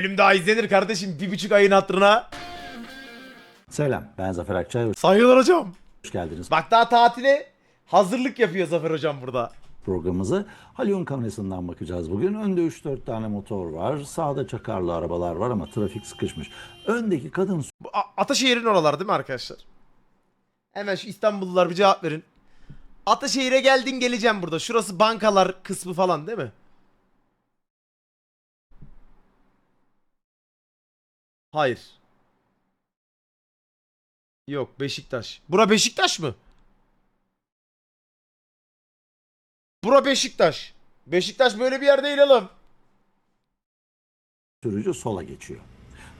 Bölüm daha izlenir kardeşim bir buçuk ayın hatırına. Selam ben Zafer Akçay. Hoş Saygılar hocam. geldiniz Bak daha tatile hazırlık yapıyor Zafer hocam burada. programımızı. Halyon kamerasından bakacağız bugün. Önde 3-4 tane motor var. Sağda çakarlı arabalar var ama trafik sıkışmış. Öndeki kadın Bu A- Ataşehir'in oralar değil mi arkadaşlar? Hemen şu İstanbullular bir cevap verin. Ataşehir'e geldin geleceğim burada. Şurası bankalar kısmı falan değil mi? Hayır. Yok Beşiktaş. Bura Beşiktaş mı? Bura Beşiktaş. Beşiktaş böyle bir yer değil oğlum. sürücü sola geçiyor.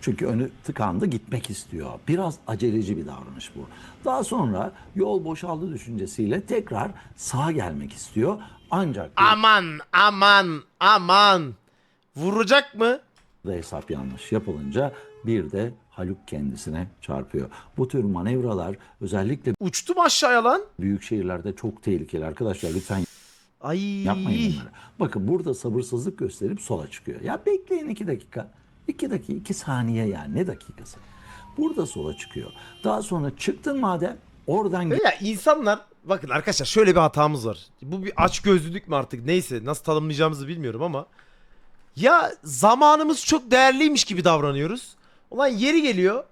Çünkü önü tıkandı gitmek istiyor. Biraz aceleci bir davranış bu. Daha sonra yol boşaldı düşüncesiyle tekrar sağa gelmek istiyor. Ancak Aman aman aman. Vuracak mı? Da hesap yanlış yapılınca bir de Haluk kendisine çarpıyor. Bu tür manevralar özellikle Uçtum aşağıya lan. büyük şehirlerde çok tehlikeli arkadaşlar. Lütfen Ay. Yapmayın bunları. Bakın burada sabırsızlık gösterip sola çıkıyor. Ya bekleyin iki dakika. İki dakika, iki saniye yani ne dakikası. Burada sola çıkıyor. Daha sonra çıktın madem oradan Ya insanlar bakın arkadaşlar şöyle bir hatamız var. Bu bir aç gözlülük mü artık neyse nasıl tanımlayacağımızı bilmiyorum ama ya zamanımız çok değerliymiş gibi davranıyoruz. Ulan yeri geliyor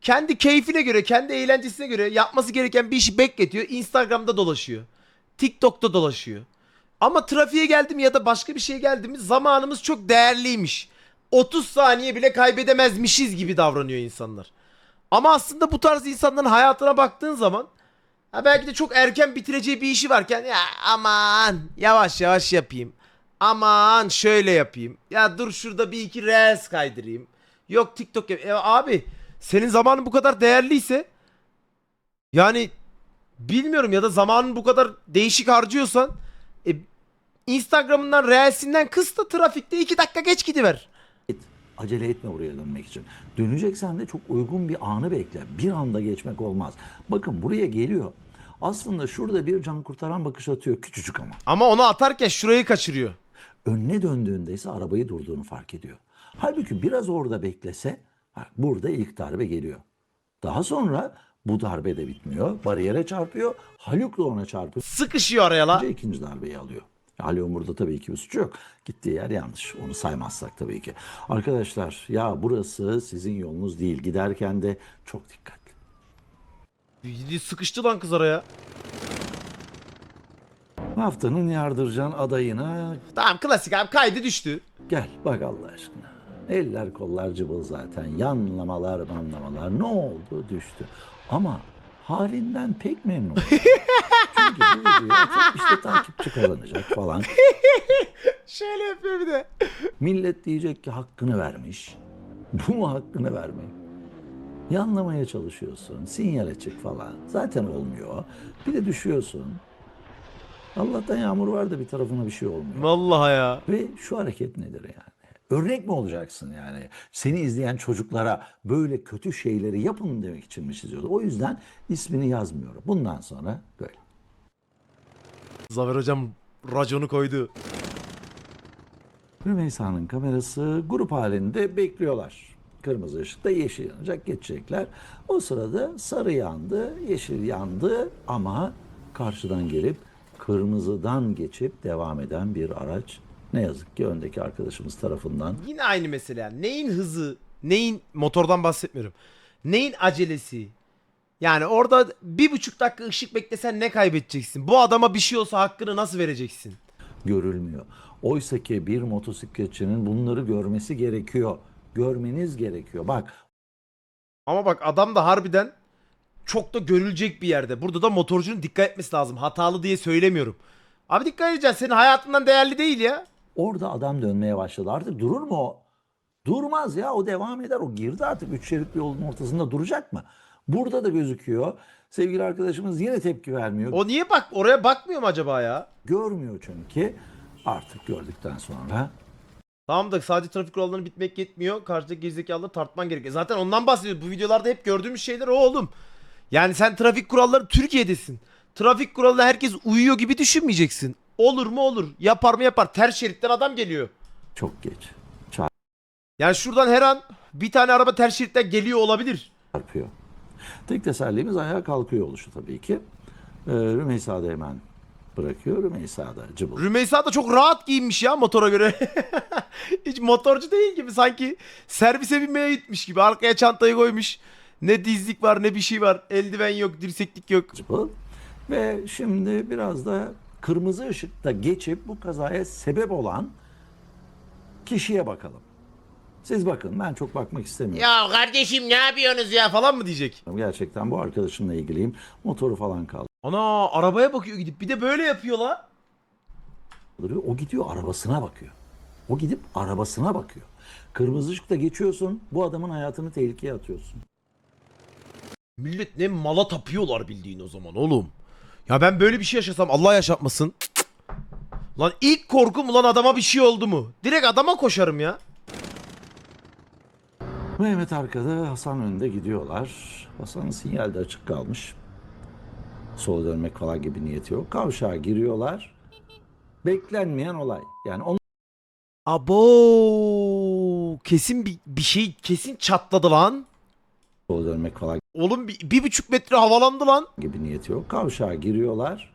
kendi keyfine göre, kendi eğlencesine göre yapması gereken bir işi bekletiyor. Instagram'da dolaşıyor. TikTok'ta dolaşıyor. Ama trafiğe geldim ya da başka bir şey geldi mi zamanımız çok değerliymiş. 30 saniye bile kaybedemezmişiz gibi davranıyor insanlar. Ama aslında bu tarz insanların hayatına baktığın zaman ha belki de çok erken bitireceği bir işi varken ya aman yavaş yavaş yapayım. Aman şöyle yapayım. Ya dur şurada bir iki reels kaydırayım. Yok TikTok yap. E abi senin zamanın bu kadar değerliyse yani bilmiyorum ya da zamanın bu kadar değişik harcıyorsan e, Instagram'ından reelsinden kıs da trafikte iki dakika geç gidiver. git. Acele etme buraya dönmek için. Döneceksen de çok uygun bir anı bekle. Bir anda geçmek olmaz. Bakın buraya geliyor. Aslında şurada bir can kurtaran bakış atıyor. Küçücük ama. Ama onu atarken şurayı kaçırıyor. Önüne döndüğünde ise arabayı durduğunu fark ediyor. Halbuki biraz orada beklese bak burada ilk darbe geliyor. Daha sonra bu darbe de bitmiyor. Bariyere çarpıyor. Haluk da ona çarpıyor. Sıkışıyor araya la. İkinci darbeyi alıyor. Haluk'un burada tabii ki bir suçu yok. Gittiği yer yanlış. Onu saymazsak tabii ki. Arkadaşlar ya burası sizin yolunuz değil. Giderken de çok dikkatli. Sıkıştı lan kız araya. Haftanın yardırcan adayına Tamam klasik abi kaydı düştü. Gel bak Allah aşkına. Eller kollar cıbıl zaten. Yanlamalar manlamalar. Ne oldu? Düştü. Ama halinden pek memnun. Çünkü bu işte takipçi kazanacak falan. Şöyle yapıyor bir de. Millet diyecek ki hakkını vermiş. Bu mu hakkını vermek? Yanlamaya çalışıyorsun. Sinyal açık falan. Zaten olmuyor. Bir de düşüyorsun. Allah'tan yağmur var da bir tarafına bir şey olmuyor. Vallahi ya. Ve şu hareket nedir yani? Örnek mi olacaksın yani? Seni izleyen çocuklara böyle kötü şeyleri yapın demek için mi çiziyordu? O yüzden ismini yazmıyorum. Bundan sonra böyle. Zafer hocam raconu koydu. Rümeysa'nın kamerası grup halinde bekliyorlar. Kırmızı ışıkta yeşil yanacak geçecekler. O sırada sarı yandı, yeşil yandı ama karşıdan gelip kırmızıdan geçip devam eden bir araç ne yazık ki öndeki arkadaşımız tarafından Yine aynı mesele. Neyin hızı, neyin motordan bahsetmiyorum. Neyin acelesi. Yani orada bir buçuk dakika ışık beklesen ne kaybedeceksin? Bu adama bir şey olsa hakkını nasıl vereceksin? görülmüyor. Oysa ki bir motosikletçinin bunları görmesi gerekiyor. Görmeniz gerekiyor. Bak Ama bak adam da harbiden çok da görülecek bir yerde. Burada da motorcunun dikkat etmesi lazım. Hatalı diye söylemiyorum. Abi dikkat edeceksin. Senin hayatından değerli değil ya. orada adam dönmeye başladı. Artık durur mu o? Durmaz ya o devam eder. O girdi artık üç şeritli yolun ortasında duracak mı? Burada da gözüküyor. Sevgili arkadaşımız yine tepki vermiyor. O niye bak oraya bakmıyor mu acaba ya? Görmüyor çünkü. Artık gördükten sonra Tamam da sadece trafik kurallarını bitmek yetmiyor. Karşıdaki gerizekalıları tartman gerekiyor. Zaten ondan bahsediyoruz. Bu videolarda hep gördüğümüz şeyler o oğlum. Yani sen trafik kuralları Türkiye'desin. Trafik kuralına herkes uyuyor gibi düşünmeyeceksin. Olur mu olur. Yapar mı yapar. Ters şeritten adam geliyor. çok geç. Yani şuradan her an bir tane araba ters şeritten geliyor olabilir. çarpıyor. Tek tesellimiz ayağa kalkıyor oluşu tabii ki. Ee, Rümeysa da hemen bırakıyor. Rümeysa da cıbıl Rümeysa da çok rahat giyinmiş ya motora göre. Hiç motorcu değil gibi sanki servise binmeye gitmiş gibi. Arkaya çantayı koymuş. Ne dizlik var ne bir şey var. Eldiven yok, dirseklik yok. Ve şimdi biraz da kırmızı ışıkta geçip bu kazaya sebep olan kişiye bakalım. Siz bakın ben çok bakmak istemiyorum. Ya kardeşim ne yapıyorsunuz ya falan mı diyecek? Gerçekten bu arkadaşımla ilgiliyim. Motoru falan Ana arabaya bakıyor gidip bir de böyle yapıyor la. kaldırıyor. O gidiyor arabasına bakıyor. O gidip arabasına bakıyor. Kırmızı ışıkta geçiyorsun. Bu adamın hayatını tehlikeye atıyorsun. Millet ne mala tapıyorlar bildiğin o zaman oğlum. Ya ben böyle bir şey yaşasam Allah yaşatmasın. Lan ilk korkum ulan adama bir şey oldu mu? Direkt adama koşarım ya. Mehmet arkada, Hasan önde gidiyorlar. Hasan'ın sinyal de açık kalmış. Sola dönmek falan gibi niyeti yok. Kavşağa giriyorlar. Beklenmeyen olay. Yani on Abo kesin bir, bir şey kesin çatladı lan. Sola dönmek falan Oğlum bir, bir buçuk metre havalandı lan. gibi niyeti yok. Kavşağa giriyorlar.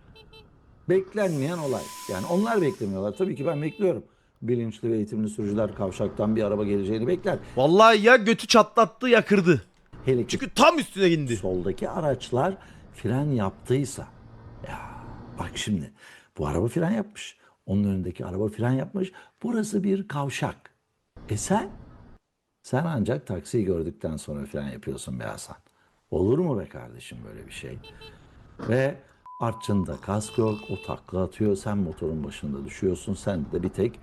Beklenmeyen olay. Yani onlar beklemiyorlar. Tabii ki ben bekliyorum. Bilinçli ve eğitimli sürücüler kavşaktan bir araba geleceğini bekler. Vallahi ya götü çatlattı ya kırdı. Hele ki Çünkü tam üstüne indi. soldaki araçlar fren yaptıysa ya bak şimdi bu araba fren yapmış. Onun önündeki araba fren yapmış. Burası bir kavşak. E sen? Sen ancak taksiyi gördükten sonra fren yapıyorsun be Hasan. Olur mu be kardeşim böyle bir şey? Ve artçında kask yok. O takla atıyor. Sen motorun başında düşüyorsun. Sen de bir tek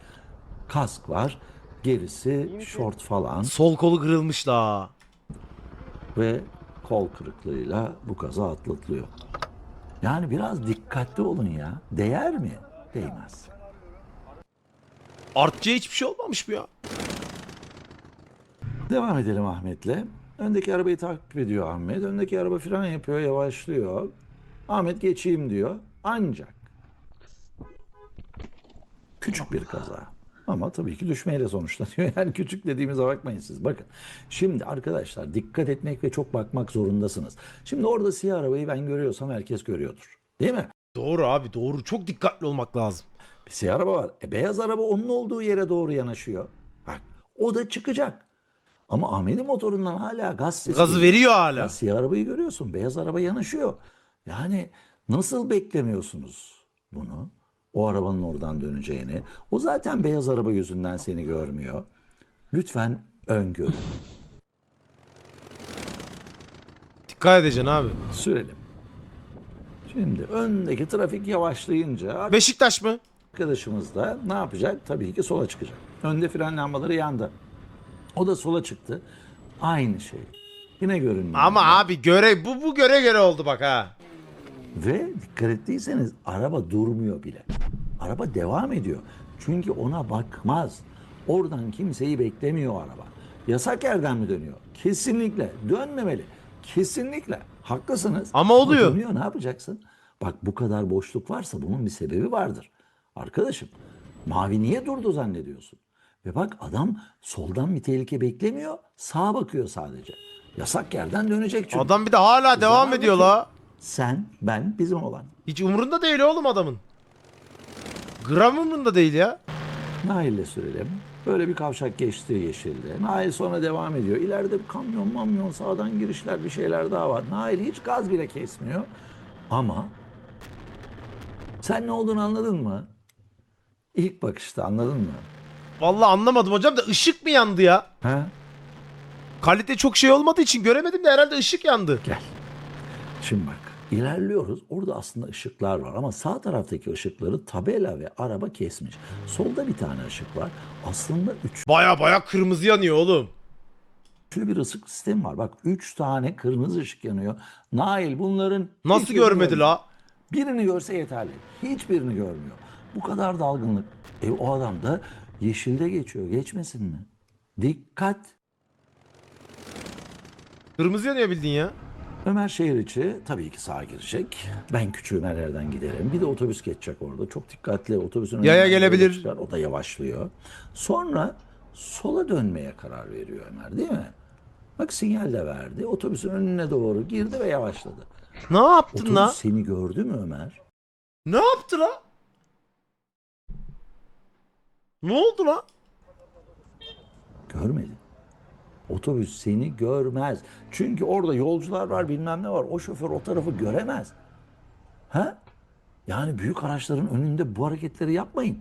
kask var. Gerisi şort falan. Sol kolu kırılmış la. ve kol kırıklığıyla bu kaza atlatılıyor. Yani biraz dikkatli olun ya. Değer mi? Değmez. Artçıya hiçbir şey olmamış mı ya? Devam edelim Ahmet'le. Öndeki arabayı takip ediyor Ahmet. Öndeki araba fren yapıyor, yavaşlıyor. Ahmet geçeyim diyor. Ancak küçük bir kaza. Ama tabii ki düşmeyle sonuçlanıyor. Yani küçük dediğimize bakmayın siz. Bakın. Şimdi arkadaşlar dikkat etmek ve çok bakmak zorundasınız. Şimdi orada siyah arabayı ben görüyorsam herkes görüyordur. Değil mi? Doğru abi doğru. Çok dikkatli olmak lazım. Bir siyah araba var. E, beyaz araba onun olduğu yere doğru yanaşıyor. Bak o da çıkacak. Ama Ahmet'in motorundan hala gaz sesi Gazı veriyor Ya hala. siyah arabayı görüyorsun. Beyaz araba yanaşıyor. Yani nasıl beklemiyorsunuz bunu? O arabanın oradan döneceğini. O zaten beyaz araba yüzünden seni görmüyor. Lütfen öngörün. Dikkat edeceksin abi. Sürelim. Şimdi öndeki trafik yavaşlayınca Beşiktaş mı? arkadaşımız da ne yapacak? Tabii ki sola çıkacak. Önde fren lambaları yandı. O da sola çıktı. Aynı şey. Yine görünmüyor. Ama abi göre bu bu göre göre oldu bak ha. Ve dikkat ettiyseniz araba durmuyor bile. Araba devam ediyor. Çünkü ona bakmaz. Oradan kimseyi beklemiyor araba. Yasak yerden mi dönüyor? Kesinlikle. Dönmemeli. Kesinlikle. Haklısınız. Ama oluyor. dönüyor ne yapacaksın? Bak bu kadar boşluk varsa bunun bir sebebi vardır. Arkadaşım mavi niye durdu zannediyorsun? Ve bak adam soldan bir tehlike beklemiyor. Sağa bakıyor sadece. Yasak yerden dönecek çünkü. Adam bir de hala devam Zaman ediyor la. Sen, ben, bizim olan. Hiç umurunda değil oğlum adamın. Gram umurunda değil ya. Nail'le sürelim. Böyle bir kavşak geçti yeşilde. Nail sonra devam ediyor. İleride bir kamyon mamyon sağdan girişler bir şeyler daha var. Nail hiç gaz bile kesmiyor. Ama sen ne olduğunu anladın mı? İlk bakışta anladın mı? Vallahi anlamadım hocam da ışık mı yandı ya? Ha? Kalite çok şey olmadığı için göremedim de herhalde ışık yandı. Gel. Şimdi bak ilerliyoruz. Orada aslında ışıklar var ama sağ taraftaki ışıkları tabela ve araba kesmiş. Solda bir tane ışık var. Aslında üç Baya baya kırmızı yanıyor oğlum. Üçlü bir ısık sistemi var. Bak üç tane kırmızı ışık yanıyor. Nail bunların Nasıl görmedi görmüyor. la? Birini görse yeterli. Hiçbirini görmüyor. Bu kadar dalgınlık. E o adam da yeşilde geçiyor. Geçmesin mi? Dikkat. Kırmızı yanıyor bildiğin ya. Ömer şehir içi tabii ki sağa girecek. Ben küçüğüm her yerden giderim. Bir de otobüs geçecek orada. Çok dikkatli otobüsün Yaya gelebilir. çıkar, O da yavaşlıyor. Sonra sola dönmeye karar veriyor Ömer değil mi? Bak sinyal de verdi. Otobüsün önüne doğru girdi ve yavaşladı. Ne yaptın Otobüs la? seni gördü mü Ömer? Ne yaptı la? Ne oldu la? Görmedi. Otobüs seni görmez. Çünkü orada yolcular var bilmem ne var. O şoför o tarafı göremez. Ha? Yani büyük araçların önünde bu hareketleri yapmayın.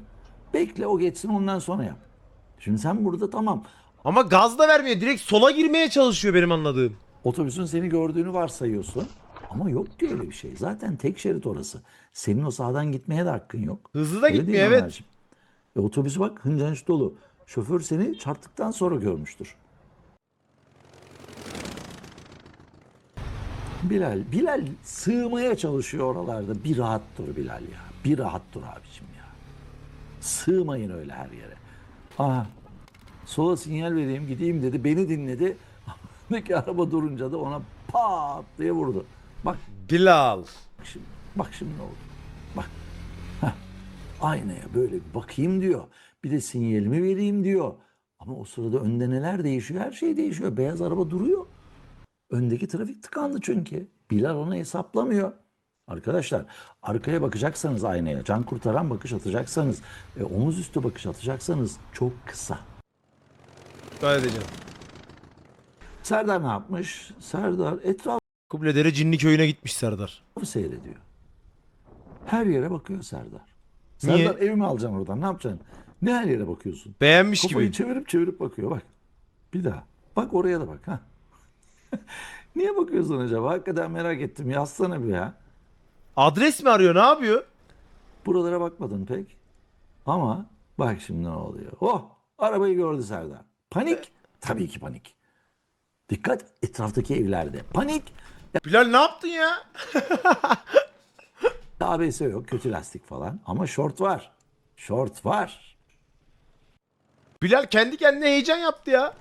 Bekle o geçsin ondan sonra yap. Şimdi sen burada tamam. Ama gaz da vermiyor. Direkt sola girmeye çalışıyor benim anladığım. Otobüsün seni gördüğünü varsayıyorsun. Ama yok ki öyle bir şey. Zaten tek şerit orası. Senin o sağdan gitmeye de hakkın yok. Hızlı da Öyle gitmiyor evet. Ömerciğim? E, otobüs bak hıncanç dolu. Şoför seni çarptıktan sonra görmüştür. Bilal, Bilal sığmaya çalışıyor oralarda. Bir rahat dur Bilal ya. Bir rahat dur abicim ya. Sığmayın öyle her yere. Aha. Sola sinyal vereyim gideyim dedi. Beni dinledi. Peki araba durunca da ona pat diye vurdu. Bak Bilal. şimdi. Bak şimdi ne oldu. Aynaya böyle bir bakayım diyor. Bir de sinyalimi vereyim diyor. Ama o sırada önde neler değişiyor? Her şey değişiyor. Beyaz araba duruyor. Öndeki trafik tıkandı çünkü. Bilal onu hesaplamıyor. Arkadaşlar arkaya bakacaksanız aynaya, can kurtaran bakış atacaksanız, e, omuz üstü bakış atacaksanız çok kısa. Gayet edeceğim. Serdar ne yapmış? Serdar etrafı Kubledere cinli köyüne gitmiş Serdar. seyrediyor. Her yere bakıyor Serdar. Niye? Serdar evimi alacaksın oradan ne yapacaksın? Ne her yere bakıyorsun? Beğenmiş Kafayı gibi. çevirip çevirip bakıyor bak. Bir daha. Bak oraya da bak ha. Niye bakıyorsun acaba? Hakikaten merak ettim. Yazsana bir ya. Adres mi arıyor ne yapıyor? Buralara bakmadın pek. Ama bak şimdi ne oluyor. Oh arabayı gördü Serdar. Panik. Tabii ki panik. Dikkat etraftaki evlerde. Panik. Bilal ne yaptın ya? ABS yok. Kötü lastik falan. Ama şort var. Şort var. Bilal kendi kendine heyecan yaptı ya.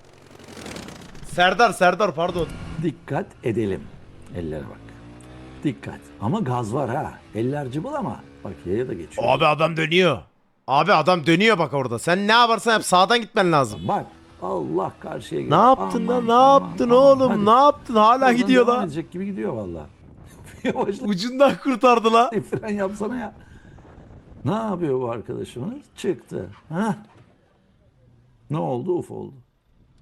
Serdar Serdar pardon. Dikkat edelim. Ellere bak. Dikkat. Ama gaz var ha. Eller cıbıl ama. Bak yaya da geçiyor. Abi adam dönüyor. Abi adam dönüyor bak orada. Sen ne yaparsan yap sağdan gitmen lazım. Bak Allah karşıya Ne gidiyor. yaptın lan ne yaptın oğlum ne yaptın hala Oradan gidiyor devam lan. edecek gibi gidiyor valla. Yavaşla Ucundan kurtardı la. fren yapsana ya. Ne yapıyor bu arkadaşımız? Çıktı. Ha? Ne oldu? Uf oldu.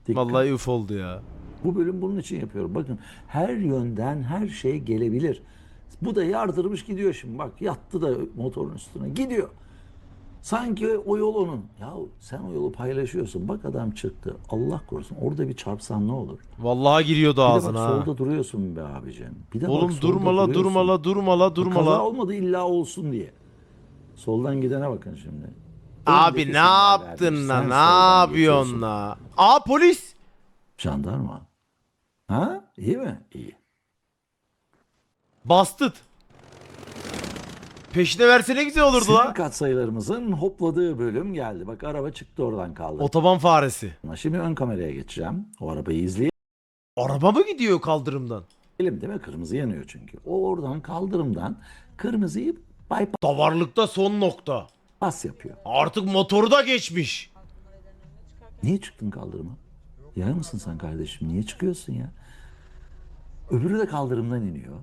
Dikkat. Vallahi uf oldu ya. Bu bölüm bunun için yapıyorum. Bakın her yönden her şey gelebilir. Bu da yardırmış gidiyor şimdi. Bak yattı da motorun üstüne gidiyor. Sanki o yol onun. Ya sen o yolu paylaşıyorsun. Bak adam çıktı. Allah korusun. Orada bir çarpsan ne olur? Vallahi giriyordu Bir de bak ağzına ha. solda duruyorsun be abicim. Bir de Oğlum solda durma la duruyorsun. durma la durma la durma Kaza olmadı illa olsun diye. Soldan gidene bakın şimdi. Abi Öndeki ne yaptın la ne yapıyorsun la? Aa polis. Jandarma. Ha? İyi mi? İyi. Bastıt. Peşine versene güzel olurdu Sinir la. katsayılarımızın hopladığı bölüm geldi. Bak araba çıktı oradan kaldı. Otoban faresi. Şimdi ön kameraya geçeceğim. O arabayı izleyelim Araba mı gidiyor kaldırımdan? değil mi? Kırmızı yanıyor çünkü. O oradan kaldırımdan kırmızıyı bypass Davarlıkta son nokta. yapıyor. Artık motoru da geçmiş. Niye çıktın kaldırıma? Yaya mısın sen kardeşim? Niye çıkıyorsun ya? Öbürü de kaldırımdan iniyor.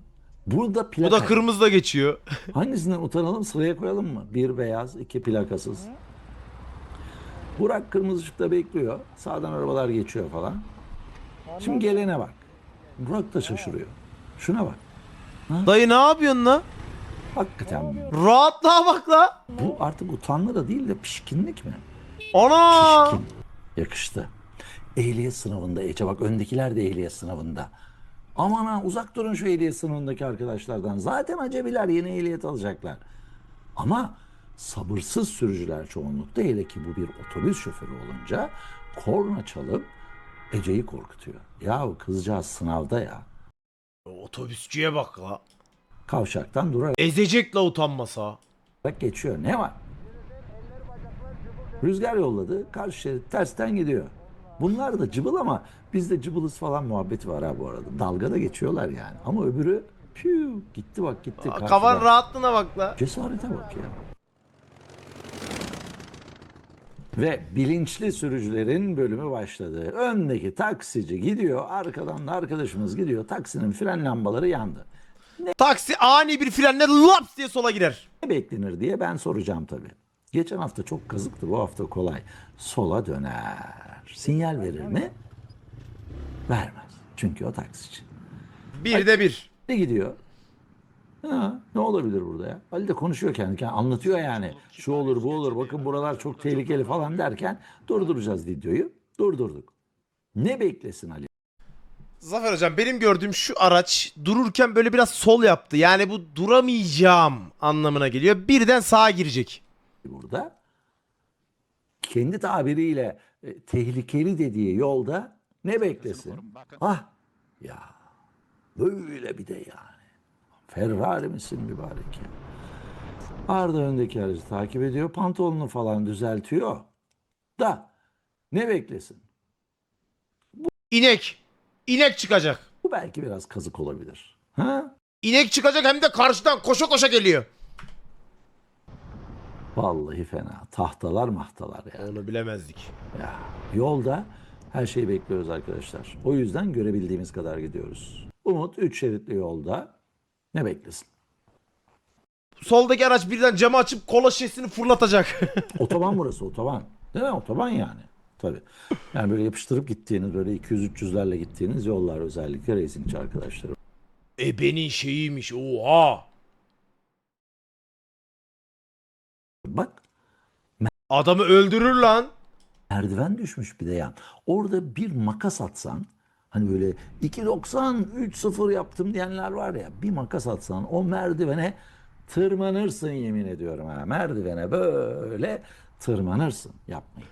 Burada Bu plaka. da kırmızı da geçiyor. Hangisinden utanalım sıraya koyalım mı? Bir beyaz, iki plakasız. Burak kırmızı ışıkta bekliyor. Sağdan arabalar geçiyor falan. Şimdi gelene bak. Burak da şaşırıyor. Şuna bak. Dayı ne yapıyorsun la? Hakikaten Rahatlığa bak la. bu artık utanma da değil de pişkinlik mi? Ana. Pişkin. Yakıştı. Ehliyet sınavında Ece bak öndekiler de ehliyet sınavında. Aman ha uzak durun şu ehliyet sınavındaki arkadaşlardan. Zaten acebiler yeni ehliyet alacaklar. Ama sabırsız sürücüler çoğunlukta hele ki bu bir otobüs şoförü olunca korna çalıp Ece'yi korkutuyor. Yahu kızcağız sınavda ya. Otobüsçüye bak la. Kavşaktan durarak Ezecek la utanmasa. geçiyor. Ne var? Rüzgar yolladı. Karşı şerit tersten gidiyor. Bunlar da cıbıl ama bizde cıbılız falan muhabbeti var ha bu arada. Dalga da geçiyorlar yani. Ama öbürü piu gitti bak gitti. Aa. Kafanın rahatlığına bak la. Cesarete bak ya. Ve bilinçli sürücülerin bölümü başladı. Öndeki taksici gidiyor, arkadan da arkadaşımız gidiyor. Taksinin fren lambaları yandı. Taksi ani bir frenle laps diye sola girer. Ne beklenir diye ben soracağım tabii. Geçen hafta çok kazıktı, bu hafta kolay. Sola döner. Sinyal verir mi? Vermez. Çünkü o taksici. Bir de bir. Ne gidiyor? Ha, ne olabilir burada ya? Ali de konuşuyor kendi kendine. Anlatıyor yani. Şu olur bu olur bakın buralar çok tehlikeli falan derken durduracağız videoyu. Durdurduk. Ne beklesin Ali Zafer hocam benim gördüğüm şu araç dururken böyle biraz sol yaptı. Yani bu duramayacağım anlamına geliyor. Birden sağa girecek. Burada? Kendi tabiriyle e, tehlikeli dediği yolda ne beklesin? Ah ya böyle bir de yani. Ferrari misin mübarek ya? Arda öndeki aracı takip ediyor. Pantolonunu falan düzeltiyor. Da ne beklesin? İnek. İnek çıkacak. Bu belki biraz kazık olabilir. Ha? İnek çıkacak hem de karşıdan koşa koşa geliyor. Vallahi fena. Tahtalar mahtalar ya. Onu bilemezdik. ya. Yolda her şeyi bekliyoruz arkadaşlar. O yüzden görebildiğimiz kadar gidiyoruz. Umut 3 şeritli yolda ne beklesin? Soldaki araç birden camı açıp kola şişesini fırlatacak. Otoban burası otoban. Değil mi? Otoban yani. Tabii. Yani böyle yapıştırıp gittiğiniz böyle 200-300'lerle gittiğiniz yollar özellikle racingçi arkadaşlar. e benim şeyiymiş. Oha. Bak Adamı öldürür lan. merdiven düşmüş bir de yan. Orada bir makas atsan hani böyle 2.90 3.0 yaptım diyenler var ya bir makas atsan o merdivene tırmanırsın yemin ediyorum ha. Merdivene böyle tırmanırsın. Yapmayın.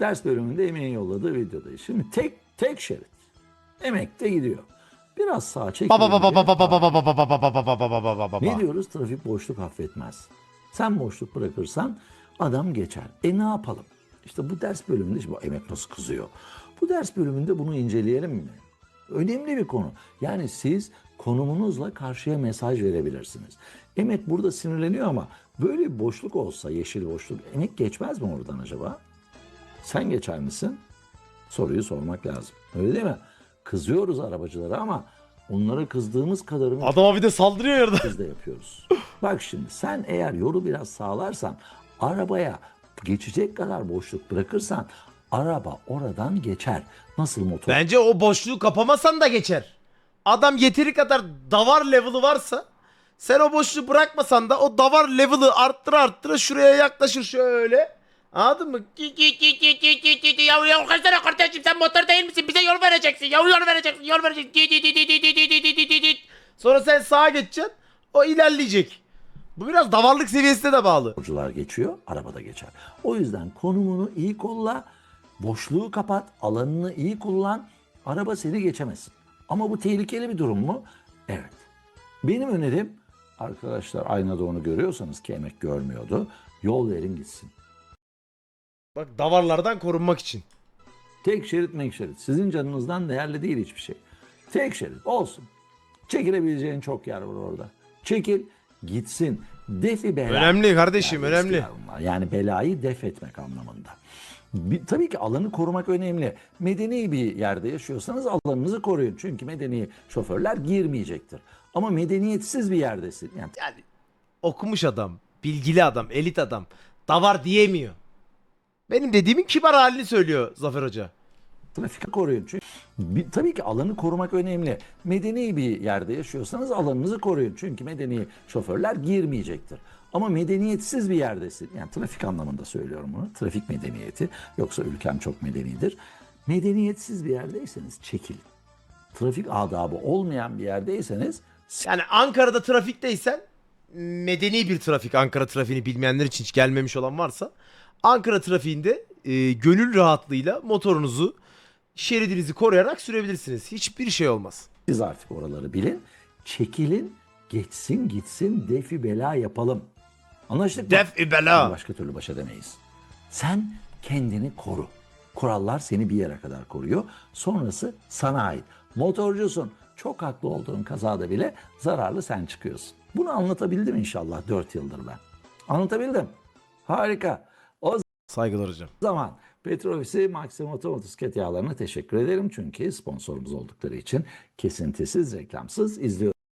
Ders bölümünde emeğin yolladığı videodayız. Şimdi tek tek şerit. Emek de gidiyor. Biraz sağa çekiyor. Baba baba baba baba baba baba baba baba baba baba baba Ne diyoruz? Trafik boşluk affetmez. Sen boşluk bırakırsan adam geçer. E ne yapalım? İşte bu ders bölümünde, şimdi emek nasıl kızıyor? Bu ders bölümünde bunu inceleyelim mi? Önemli bir konu. Yani siz konumunuzla karşıya mesaj verebilirsiniz. Emek burada sinirleniyor ama böyle bir boşluk olsa, yeşil boşluk, emek geçmez mi oradan acaba? Sen geçer misin? Soruyu sormak lazım. Öyle değil mi? Kızıyoruz arabacılara ama onlara kızdığımız kadarını Adama bir de saldırıyor yerden. biz de yapıyoruz. Bak şimdi sen eğer yolu biraz sağlarsan arabaya geçecek kadar boşluk bırakırsan araba oradan geçer. Nasıl motor? Bence o boşluğu kapamasan da geçer. Adam yeteri kadar davar level'ı varsa sen o boşluğu bırakmasan da o davar level'ı arttıra arttıra şuraya yaklaşır şöyle. Anladın mı? Yavru yavru kaçsana kardeşim sen motor değil misin? Bize yol vereceksin. Yavru yol vereceksin. Yol vereceksin. Sonra sen sağa geçeceksin. O ilerleyecek. Bu biraz davarlık seviyesine de bağlı. Yolcular geçiyor, arabada geçer. O yüzden konumunu iyi kolla, boşluğu kapat, alanını iyi kullan. Araba seni geçemez. Ama bu tehlikeli bir durum mu? Evet. Benim önerim arkadaşlar aynada onu görüyorsanız ki emek görmüyordu. Yol verin gitsin. Bak davarlardan korunmak için. Tek şerit mek şerit. Sizin canınızdan değerli değil hiçbir şey. Tek şerit olsun. Çekilebileceğin çok yer var orada. Çekil gitsin. Defi bela. Önemli kardeşim, Yani önemli. Yani belayı def etmek anlamında. Bir- tabii ki alanı korumak önemli. Medeni bir yerde yaşıyorsanız alanınızı koruyun. Çünkü medeni şoförler girmeyecektir. Ama medeniyetsiz bir yerdesin. Yani Yani okumuş adam, bilgili adam, elit adam. Davar diyemiyor. Benim dediğimin kibar halini söylüyor Zafer Hoca. Trafik koruyun. Çünkü bir- tabii ki alanı korumak önemli. Medeni bir yerde yaşıyorsanız alanınızı koruyun. Çünkü medeni şoförler girmeyecektir. Ama medeniyetsiz bir yerdesin. Yani trafik anlamında söylüyorum bunu. Trafik medeniyeti. Yoksa ülkem çok medenidir. Medeniyetsiz bir yerdeyseniz çekilin. Trafik adabı olmayan bir yerdeyseniz Yani Ankara'da trafikteysen medeni bir trafik Ankara trafiğini bilmeyenler için hiç gelmemiş olan varsa Ankara trafiğinde e, gönül rahatlığıyla motorunuzu şeridinizi koruyarak sürebilirsiniz. Hiçbir şey olmaz. siz artık oraları bilin. Çekilin, geçsin gitsin defi bela yapalım. Anlaştık mı? Def bela. Başka türlü baş edemeyiz. Sen kendini koru. Kurallar seni bir yere kadar koruyor. Sonrası sana ait. Motorcusun. çok haklı olduğun kazada bile zararlı sen çıkıyorsun. Bunu anlatabildim inşallah 4 yıldır ben. Anlatabildim. Harika. Saygılar hocam. zaman Petrofisi Maxima Otomotosiklet yağlarına teşekkür ederim. Çünkü sponsorumuz oldukları için kesintisiz, reklamsız izliyoruz.